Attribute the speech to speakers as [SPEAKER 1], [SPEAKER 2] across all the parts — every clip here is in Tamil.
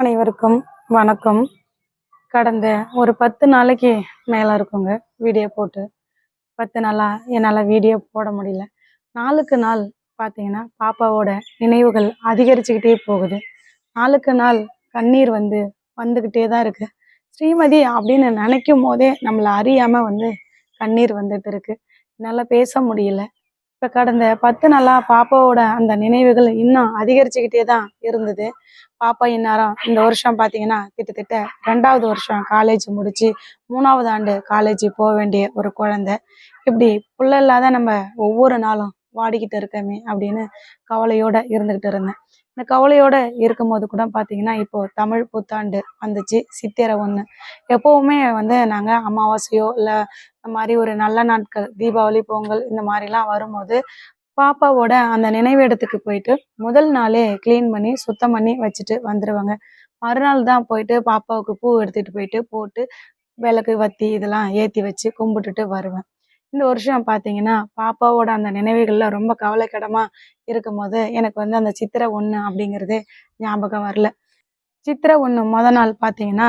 [SPEAKER 1] அனைவருக்கும் வணக்கம். கடந்த ஒரு பத்து நாளைக்கு மேலே இருக்குங்க வீடியோ போட்டு. பத்து நாளாக என்னால் வீடியோ போட முடியல. நாளுக்கு நாள் பார்த்தீங்கன்னா பாப்பாவோட நினைவுகள் அதிகரிச்சுக்கிட்டே போகுது. நாளுக்கு நாள் கண்ணீர் வந்து வந்துக்கிட்டே தான் இருக்கு. ஸ்ரீமதி அப்படின்னு நினைக்கும் போதே நம்மளை அறியாமல் வந்து கண்ணீர் வந்துட்டு இருக்கு. என்னால் பேச முடியல. இப்போ கடந்த பத்து நாளா பாப்பாவோட அந்த நினைவுகள் இன்னும் அதிகரிச்சுக்கிட்டே தான் இருந்தது. பாப்பா இந்நேரம் இந்த வருஷம் பார்த்தீங்கன்னா கிட்டத்தட்ட ரெண்டாவது வருஷம் காலேஜ் முடிச்சு மூணாவது ஆண்டு காலேஜ் போக வேண்டிய ஒரு குழந்தை. இப்படி புள்ள இல்லாத நம்ம ஒவ்வொரு நாளும் வாடிக்கிட்டு இருக்கமே அப்படின்னு கவலையோட இருந்துகிட்டு இருந்தேன். இந்த கவலையோட இருக்கும்போது கூட பார்த்தீங்கன்னா இப்போ தமிழ் புத்தாண்டு வந்துச்சு. சித்திரை ஒன்று எப்பவுமே வந்து நாங்கள் அமாவாசையோ இல்லை இந்த மாதிரி ஒரு நல்ல நாட்கள் தீபாவளி பொங்கல் இந்த மாதிரிலாம் வரும்போது பாப்பாவோட அந்த நினைவிடத்துக்கு போயிட்டு முதல் நாளே க்ளீன் பண்ணி சுத்தம் பண்ணி வச்சுட்டு வந்துடுவாங்க மறுநாள் தான் போயிட்டு பாப்பாவுக்கு பூ எடுத்துட்டு போயிட்டு போட்டு விளக்கு வத்தி இதெல்லாம் ஏற்றி வச்சு கும்பிட்டுட்டு வருவேன். இந்த வருஷம் பார்த்தீங்கன்னா பாப்பாவோட அந்த நினைவுகளில் ரொம்ப கவலைக்கிடமாக இருக்கும் போது எனக்கு வந்து அந்த சித்திரை ஒன்று அப்படிங்கிறது ஞாபகம் வரல. சித்திரை ஒன்று முத நாள் பார்த்தீங்கன்னா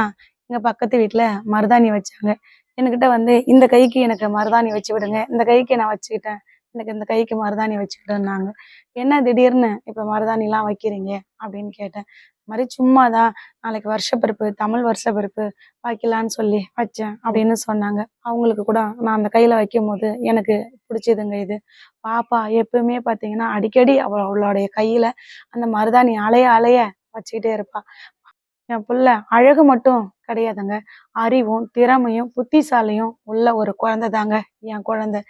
[SPEAKER 1] எங்கள் பக்கத்து வீட்டில் மருதாணி வச்சாங்க. என்கிட்ட வந்து இந்த கைக்கு எனக்கு மருதாணி வச்சு விடுங்க. இந்த கைக்கு நான் வச்சுக்கிட்டேன். எனக்கு இந்த கைக்கு மருதாணி வச்சுக்கிட்டேன்னாங்க என்ன திடீர்னு இப்போ மருதாணிலாம் வைக்கிறீங்க? அப்படின்னு கேட்டேன். மாதிரி சும்மா தான் நாளைக்கு வருஷப்பிறப்பு தமிழ் வருஷப்பிறப்பு வைக்கலான்னு சொல்லி வச்சேன் அப்படின்னு சொன்னாங்க. அவங்களுக்கு கூட நான் அந்த கையில் வைக்கும் போது எனக்கு பிடிச்சதுங்க இது. பாப்பா எப்பவுமே பார்த்தீங்கன்னா அடிக்கடி அவ அவளுடைய கையில் அந்த மருதாணி அலைய அலைய வச்சுக்கிட்டே இருப்பா. என் பிள்ளை அழகு மட்டும் கிடையாதுங்க. அறிவும் திறமையும் புத்திசாலியும் உள்ள ஒரு குழந்தை தாங்க என் குழந்தை.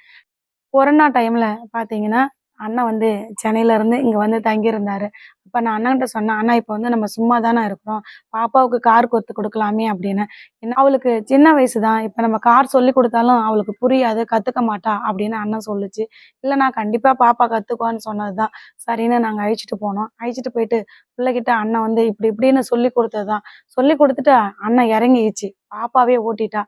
[SPEAKER 1] கொரோனா டைமில் பார்த்தீங்கன்னா அண்ணன் வந்து சென்னையில இருந்து இங்க வந்து தங்கியிருந்தாரு. அப்ப நான் அண்ணன்கிட்ட சொன்னேன் அண்ணா இப்போ வந்து நம்ம சும்மா தானே இருக்கிறோம். பாப்பாவுக்கு கார் கொத்து கொடுக்கலாமே அப்படின்னு. அவளுக்கு சின்ன வயசு தான் இப்போ நம்ம கார் சொல்லி கொடுத்தாலும் அவளுக்கு புரியாது கத்துக்க மாட்டா அப்படின்னு அண்ணன் சொல்லுச்சு. இல்லை நான் கண்டிப்பா பாப்பா கத்துக்குவான்னு சொன்னதுதான். சரின்னு நாங்க அழிச்சிட்டு போனோம். அழிச்சிட்டு போயிட்டு பிள்ளைகிட்ட அண்ணன் வந்து இப்படி இப்படின்னு சொல்லி கொடுத்ததுதான். சொல்லி கொடுத்துட்டு அண்ணன் இறங்கிடுச்சு பாப்பாவே ஓட்டிட்டா.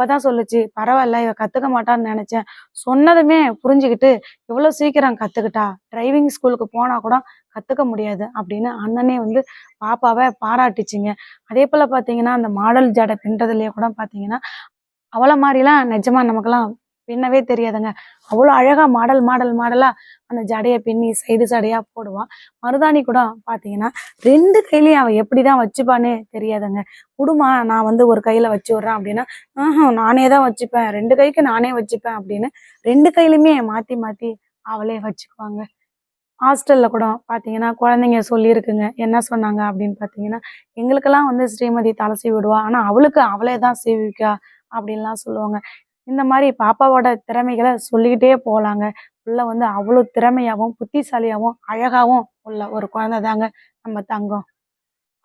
[SPEAKER 1] அப்பதான் சொல்லுச்சு பரவாயில்ல இவ கத்துக்க மாட்டான்னு நினைச்சேன். சொன்னதுமே புரிஞ்சுக்கிட்டு எவ்வளவு சீக்கிரம் கத்துக்கிட்டா? டிரைவிங் ஸ்கூலுக்கு போனா கூட கத்துக்க முடியாது அப்படின்னு அண்ணனே வந்து பாப்பாவை பாராட்டிச்சிங்க. அதே போல பாத்தீங்கன்னா அந்த மாடல் ஜடை பின்றதுலயே கூட பாத்தீங்கன்னா அவளை மாதிரிலாம் நிஜமா நமக்கெல்லாம் பின்னவே தெரியாதுங்க. அவ்வளோ அழகா மாடல் மாடல் மாடலாக அந்த ஜடையை பின்னி சைடு சடையாக போடுவான் மருதாணி கூட பார்த்தீங்கன்னா ரெண்டு கையிலேயும் அவள் எப்படி தான் வச்சுப்பானே தெரியாதுங்க. குடுமா நான் வந்து ஒரு கையில் வச்சு விட்றேன் அப்படின்னா ஆஹ் நானே தான் வச்சுப்பேன். ரெண்டு கைக்கு நானே வச்சுப்பேன் அப்படின்னு ரெண்டு கையிலுமே மாற்றி மாற்றி அவளே வச்சுக்குவாங்க. ஹாஸ்டல்ல கூட பார்த்தீங்கன்னா குழந்தைங்க சொல்லியிருக்குங்க என்ன சொன்னாங்க? அப்படின்னு பார்த்தீங்கன்னா எங்களுக்கெல்லாம் வந்து ஸ்ரீமதி தலை சீவி விடுவா. ஆனால் அவளுக்கு அவளே தான் சீவிக்கா அப்படின்லாம் சொல்லுவாங்க. இந்த மாதிரி பாப்பாவோட திறமைகளை சொல்லிக்கிட்டே போகலாங்க உள்ள வந்து அவ்வளோ திறமையாகவும் புத்திசாலியாகவும் அழகாகவும் உள்ள ஒரு குழந்தை தாங்க நம்ம தங்கம்.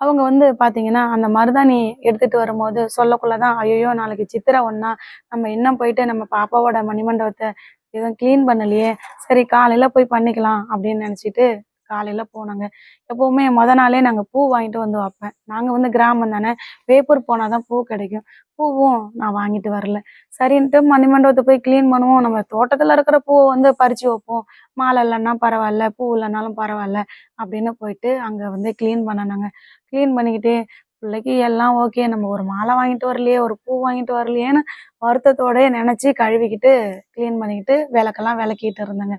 [SPEAKER 1] அவங்க வந்து பார்த்தீங்கன்னா அந்த மருதாணி எடுத்துகிட்டு வரும்போது சொல்லக்குள்ளதான் ஐயோ நாளைக்கு சித்திரை ஒன்றா நம்ம இன்னும் போயிட்டு நம்ம பாப்பாவோட மணிமண்டபத்தை எதுவும் க்ளீன் பண்ணலையே சரி காலையில் போய் பண்ணிக்கலாம் அப்படின்னு நினச்சிட்டு காலையில் போனாங்க. எப்போவுமே முத நாளே நாங்கள் பூ வாங்கிட்டு வந்து வைப்பேன். நாங்கள் வந்து கிராமம் தானே. வேப்பூர் போனால் தான் பூ கிடைக்கும். பூவும் நான் வாங்கிட்டு வரல. சரின்ட்டு மணிமண்டபத்தை போய் க்ளீன் பண்ணுவோம். நம்ம தோட்டத்தில் இருக்கிற பூவை வந்து பறிச்சு வைப்போம். மாலை இல்லைன்னா பரவாயில்ல பூ இல்லைனாலும் பரவாயில்ல அப்படின்னு போயிட்டு அங்கே வந்து க்ளீன் பண்ணனாங்க. க்ளீன் பண்ணிக்கிட்டே பிள்ளைக்கு எல்லாம் ஓகே நம்ம ஒரு மாலை வாங்கிட்டு வரலையே ஒரு பூ வாங்கிட்டு வரலையேன்னு வருத்தத்தோடயே நினச்சி கழுவிக்கிட்டு க்ளீன் பண்ணிக்கிட்டு விளக்கெல்லாம் விளக்கிட்டு இருந்தேங்க.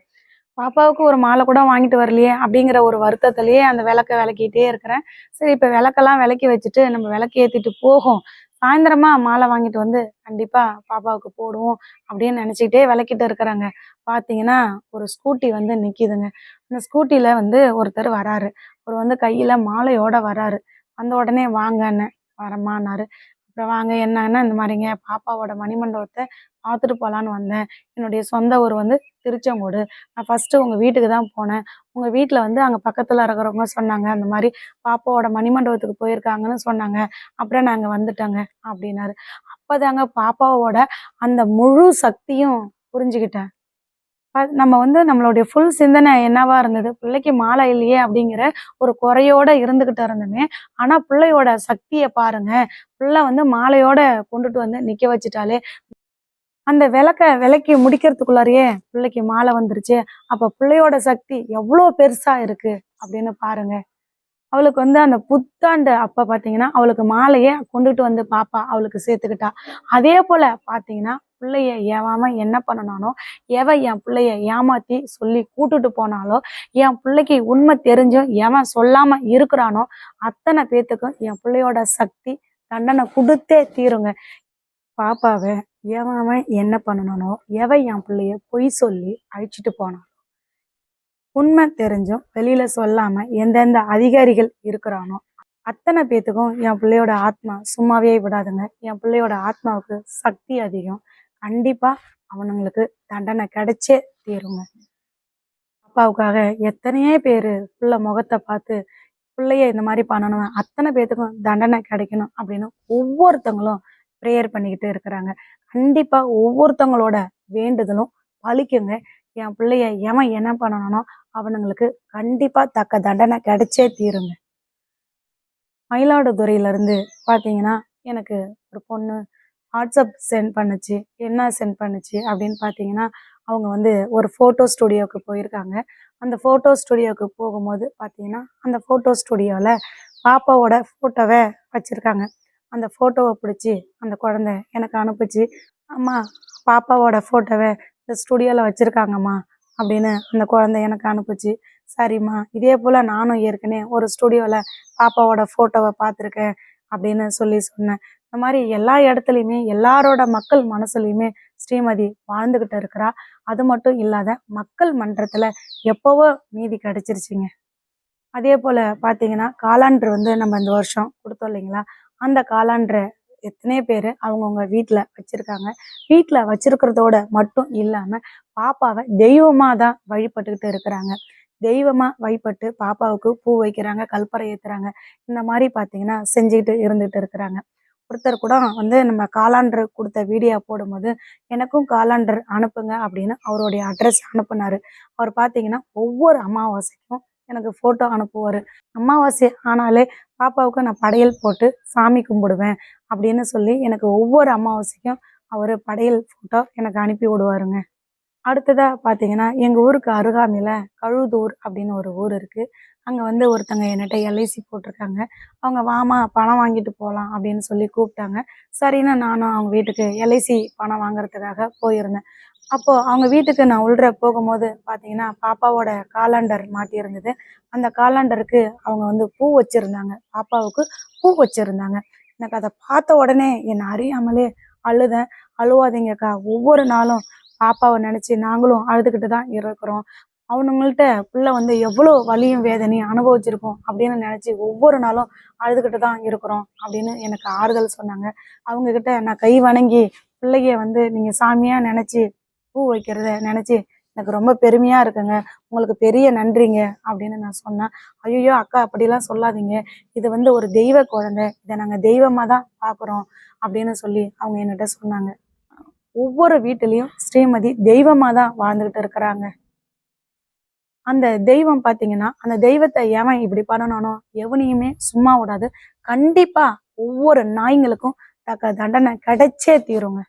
[SPEAKER 1] பாப்பாவுக்கு ஒரு மாலை கூட வாங்கிட்டு வரலையே அப்படிங்கிற ஒரு வருத்தத்திலேயே அந்த விளக்க விளக்கிட்டே இருக்கிறேன். சரி இப்போ விளக்கெல்லாம் விளக்கி வச்சுட்டு நம்ம விளக்கு ஏற்றிட்டு போகும். சாயந்தரமா மாலை வாங்கிட்டு வந்து கண்டிப்பா பாப்பாவுக்கு போடுவோம் அப்படின்னு நினச்சிக்கிட்டே விளக்கிட்டு இருக்கிறாங்க. பார்த்தீங்கன்னா ஒரு ஸ்கூட்டி வந்து நிற்கிதுங்க அந்த ஸ்கூட்டியில் வந்து ஒருத்தர் வராரு. அவர் வந்து கையில் மாலையோட வராரு. வந்த உடனே வாங்கன்னு வரமானாரு அப்புறம் வாங்க என்னன்னா இந்த மாதிரிங்க? பாப்பாவோட மணிமண்டபத்தை பார்த்துட்டு போகலான்னு வந்தேன். என்னுடைய சொந்த ஊர் வந்து திருச்செங்கோடு. நான் ஃபஸ்ட்டு உங்கள் வீட்டுக்கு தான் போனேன். உங்கள் வீட்டில் வந்து அங்கே பக்கத்தில் இருக்கிறவங்க சொன்னாங்க அந்த மாதிரி பாப்பாவோட மணிமண்டபத்துக்கு போயிருக்காங்கன்னு சொன்னாங்க. அப்புறம் நாங்கள் வந்துட்டோங்க அப்படின்னாரு. அப்போதாங்க பாப்பாவோட அந்த முழு சக்தியும் புரிஞ்சுக்கிட்டேன். நம்ம வந்து நம்மளுடைய ஃபுல் சிந்தனை என்னவா இருந்தது? பிள்ளைக்கு மாலை இல்லையே அப்படிங்கிற ஒரு குறையோட இருந்துகிட்டு இருந்தோமே. ஆனா பிள்ளையோட சக்தியை பாருங்க. பிள்ளை வந்து மாலையோட கொண்டுட்டு வந்து நிக்க வச்சுட்டாலே அந்த விளக்க விளக்கி முடிக்கிறதுக்குள்ளாரையே பிள்ளைக்கு மாலை வந்துருச்சு. அப்ப பிள்ளையோட சக்தி எவ்வளோ பெருசா இருக்கு அப்படின்னு பாருங்க. அவளுக்கு வந்து அந்த புத்தாண்டு அப்ப பாத்தீங்கன்னா அவளுக்கு மாலையை கொண்டுட்டு வந்து பாப்பா அவளுக்கு சேர்த்துக்கிட்டா. அதே போல பாத்தீங்கன்னா பிள்ளைய ஏவாம என்ன பண்ணனானோ எவ என் பிள்ளைய ஏமாத்தி சொல்லி கூட்டுட்டு போனாலோ என் பிள்ளைக்கு உண்மை தெரிஞ்சும் எவன் சொல்லாம இருக்கிறானோ அத்தனை பேத்துக்கும் என் பிள்ளையோட சக்தி தண்டனை கொடுத்தே தீருங்க. பாப்பாவை எவன் அவன் என்ன பண்ணனானோ எவன் என் பிள்ளைய பொய் சொல்லி அழிச்சிட்டு போனான். உண்மை தெரிஞ்சும் வெளியில சொல்லாம எந்தெந்த அதிகாரிகள் இருக்கிறானோ அத்தனை பேத்துக்கும் என் பிள்ளையோட ஆத்மா சும்மாவே விடாதுங்க. என் பிள்ளையோட ஆத்மாவுக்கு சக்தி அதிகம். கண்டிப்பா அவனுங்களுக்கு தண்டனை கிடைச்சே தீருங்க. அப்பாவுக்காக எத்தனையோ பேரு பிள்ளை முகத்தை பார்த்து பிள்ளைய இந்த மாதிரி பண்ணணும் அத்தனை பேத்துக்கும் தண்டனை கிடைக்கணும் அப்படின்னு ஒவ்வொருத்தங்களும் ப்ரேயர் பண்ணிக்கிட்டு இருக்கிறாங்க. கண்டிப்பாக ஒவ்வொருத்தவங்களோட வேண்டுதலும் பழிக்குங்க. என் பிள்ளைய எவன் என்ன பண்ணணும்னோ அவனுங்களுக்கு கண்டிப்பாக தக்க தண்டனை கிடைச்சே தீருங்க. மயிலாடுதுறையிலேருந்து பார்த்தீங்கன்னா எனக்கு ஒரு பொண்ணு வாட்ஸ்அப் சென்ட் பண்ணுச்சு. என்ன சென்ட் பண்ணுச்சு அப்படின்னு பார்த்தீங்கன்னா அவங்க வந்து ஒரு ஃபோட்டோ ஸ்டுடியோவுக்கு போயிருக்காங்க. அந்த ஃபோட்டோ ஸ்டுடியோவுக்கு போகும்போது பார்த்தீங்கன்னா அந்த ஃபோட்டோ ஸ்டுடியோவில் பாப்பாவோட ஃபோட்டோவை வச்சுருக்காங்க. அந்த ஃபோட்டோவை பிடிச்சி அந்த குழந்தை எனக்கு அனுப்பிச்சு அம்மா பாப்பாவோட ஃபோட்டோவை இந்த ஸ்டுடியோவில் வச்சுருக்காங்கம்மா அப்படின்னு அந்த குழந்தை எனக்கு அனுப்புச்சு சரிம்மா இதே போல் நானும் ஏற்கனவே ஒரு ஸ்டுடியோவில் பாப்பாவோட ஃபோட்டோவை பார்த்துருக்கேன் அப்படின்னு சொல்லி சொன்னேன். இந்த மாதிரி எல்லா இடத்துலையுமே எல்லாரோட மக்கள் மனசுலையுமே ஸ்ரீமதி வாழ்ந்துக்கிட்டு இருக்கிறா. அது மட்டும் இல்லாத மக்கள் மன்றத்தில் எப்போவோ நீதி கிடச்சிருச்சிங்க. அதே போல் பார்த்தீங்கன்னா காலாண்டர் வந்து நம்ம இந்த வருஷம் கொடுத்தோம் இல்லைங்களா? அந்த காளான்ற எத்தனை பேர் அவங்கவுங்க வீட்டில் வச்சுருக்காங்க. வீட்டில் வச்சுருக்கிறதோட மட்டும் இல்லாமல் பாப்பாவை தெய்வமாக தான் வழிபட்டுக்கிட்டு இருக்கிறாங்க. தெய்வமாக வழிபட்டு பாப்பாவுக்கு பூ வைக்கிறாங்க கல்பறை ஏற்றுறாங்க இந்த மாதிரி பார்த்தீங்கன்னா செஞ்சுக்கிட்டு இருந்துகிட்டு இருக்கிறாங்க. ஒருத்தர் கூட வந்து நம்ம காலாண்டர் கொடுத்த வீடியோ போடும்போது எனக்கும் காலாண்டர் அனுப்புங்க அப்படின்னு அவருடைய அட்ரஸ் அனுப்புனாரு. அவர் பார்த்தீங்கன்னா ஒவ்வொரு அமாவாசைக்கும் எனக்கு ஃபோட்டோ அனுப்புவார். அமாவாசை ஆனாலே பாப்பாவுக்கு நான் படையல் போட்டு சாமி கும்பிடுவேன் அப்படின்னு சொல்லி எனக்கு ஒவ்வொரு அமாவாசைக்கும் அவர் படையல் ஃபோட்டோ எனக்கு அனுப்பி விடுவாருங்க. அடுத்ததாக பார்த்தீங்கன்னா எங்கள் ஊருக்கு அருகாமையில் கழுதூர் அப்படின்னு ஒரு ஊர் இருக்குது அங்கே வந்து ஒருத்தங்க என்கிட்ட எல்ஐசி போட்டிருக்காங்க. அவங்க வாமா பணம் வாங்கிட்டு போகலாம் அப்படின்னு சொல்லி கூப்பிட்டாங்க. சரின்னு நானும் அவங்க வீட்டுக்கு எல்ஐசி பணம் வாங்குறதுக்காக போயிருந்தேன். அப்போது அவங்க வீட்டுக்கு நான் உள்ள போகும்போது பார்த்தீங்கன்னா பாப்பாவோட காலாண்டர் மாட்டியிருந்தது அந்த காலாண்டருக்கு அவங்க வந்து பூ வச்சுருந்தாங்க. பாப்பாவுக்கு பூ வச்சுருந்தாங்க. எனக்கு அதை பார்த்த உடனே என்னை அறியாமலே அழுதேன். அழுவாதீங்கக்கா ஒவ்வொரு நாளும் பாப்பாவை நினச்சி நாங்களும் அழுதுகிட்டு தான் இருக்கிறோம். அவனுங்கள்ட்ட பிள்ளை வந்து எவ்வளோ வலியும் வேதனையும் அனுபவிச்சிருக்கோம் அப்படின்னு நினச்சி ஒவ்வொரு நாளும் அழுதுகிட்டு தான் இருக்கிறோம் அப்படின்னு எனக்கு ஆறுதல் சொன்னாங்க. அவங்கக்கிட்ட நான் கை வணங்கி பிள்ளைய வந்து நீங்கள் சாமியாக நினச்சி பூ வைக்கிறத நினச்சி எனக்கு ரொம்ப பெருமையாக இருக்குங்க. உங்களுக்கு பெரிய நன்றிங்க. அப்படின்னு நான் சொன்னேன் ஐயோ அக்கா அப்படிலாம் சொல்லாதீங்க. இது வந்து ஒரு தெய்வ குழந்தை. இதை நாங்கள் தெய்வமாக தான் பார்க்குறோம் அப்படின்னு சொல்லி அவங்க என்கிட்ட சொன்னாங்க. ஒவ்வொரு வீட்டிலையும் ஸ்ரீமதி தெய்வமாக தான் வாழ்ந்துக்கிட்டு இருக்கிறாங்க. அந்த தெய்வம் பார்த்தீங்கன்னா அந்த தெய்வத்தை எவன் இப்படி பண்ணனானோ எவனையுமே சும்மா விடாது. கண்டிப்பாக ஒவ்வொரு நாய்ங்களுக்கும் தக்க தண்டனை கிடைச்சே தீருங்க.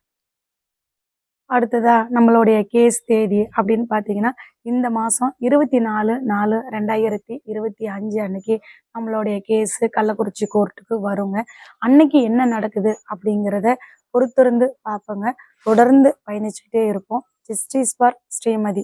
[SPEAKER 1] அடுத்ததாக நம்மளுடைய கேஸ் தேதி அப்படின்னு பார்த்தீங்கன்னா இந்த மாதம் இருபத்தி நாலு நாலு ரெண்டாயிரத்தி இருபத்தி அஞ்சு அன்னைக்கு நம்மளுடைய கேஸு கள்ளக்குறிச்சி கோர்ட்டுக்கு வருங்க. அன்னைக்கு என்ன நடக்குது அப்படிங்கிறத பொறுத்திருந்து பார்ப்போங்க. தொடர்ந்து பயணிச்சுக்கிட்டே இருப்போம். Justice for Srimathi